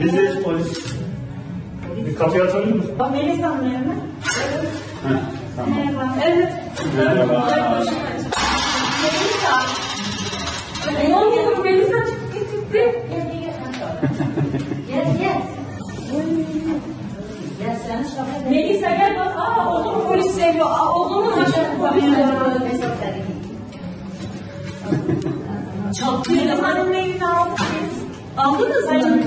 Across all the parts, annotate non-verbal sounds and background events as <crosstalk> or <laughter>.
Biziz polis. Bir kapıyı açabilir misin? Melis Hanım mi? Heh, tamam. Merhaba. Evet. Merhaba. Melisa. Ne oldu? Melisa çıktı gitti. Yes, yes. Melisa gel bak. Aa oğlum polis seviyor. Aa oğlumun aşağı polis seviyor. Çok Melis Hanım biz. Aldınız mı?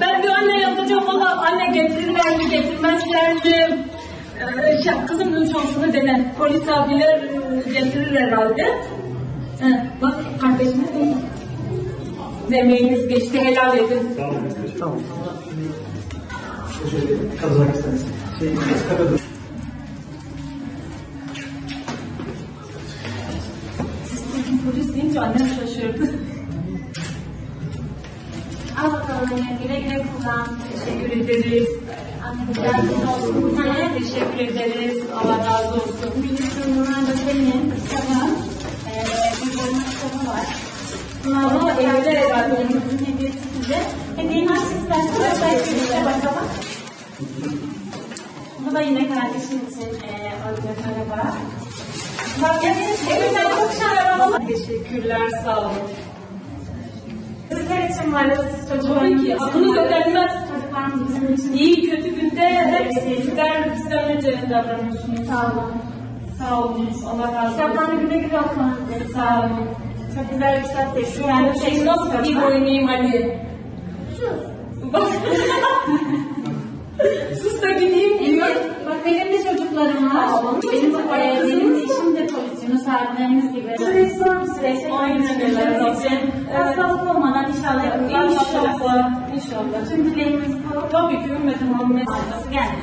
Ben bir anne yapacağım ama anne getirirler mi getirmezler mi? Ee, şey, kızımın şansını dene. Polis abiler e, getirir herhalde. He, bak kardeşime değil. Emeğiniz geçti helal edin. Tamam. Tamam. Şöyle kazak istedim. Şey. Polis deyince annem şaşırdı. Al bakalım anne, güle güle kullan. Teşekkür ederiz. Anne güzel olsun. Sana teşekkür ederiz. Allah razı olsun. Bunlar da senin. Tamam. Ee, bir bölüm kitabı var. Ama evde herhalde. Onun hediyesi size. Hediyeyi nasıl isterseniz belki bir bakalım. Bu da yine kardeşim için ee, alacak araba. Bak evden çok şahane Teşekkürler sağ olun. Çocuklarımız Tabii ki aklınız ödenmez. Çocuklarımız bizim için İyi kötü günde hep sizler bizden önce davranıyorsunuz. Sağ olun. Sağ olun. Allah razı olsun. Kitaplarını güle güle okuyun. Sağ olun. Çok güzel bir kitap seçtim. Yani şey nasıl bir oynayayım Ali? Bak. <laughs> Sus da gideyim diyor. Bak benim de çocuklarım var. Benim, e, benim de eşim de polis. Yunus abileriniz gibi. Süreç zor bir süreç. Aynen öyle. Hastalık olmadan inşallah. İnşallah. İnşallah. Tüm dileğimiz bu. Tabii ki ümmetim Muhammed. Geldi?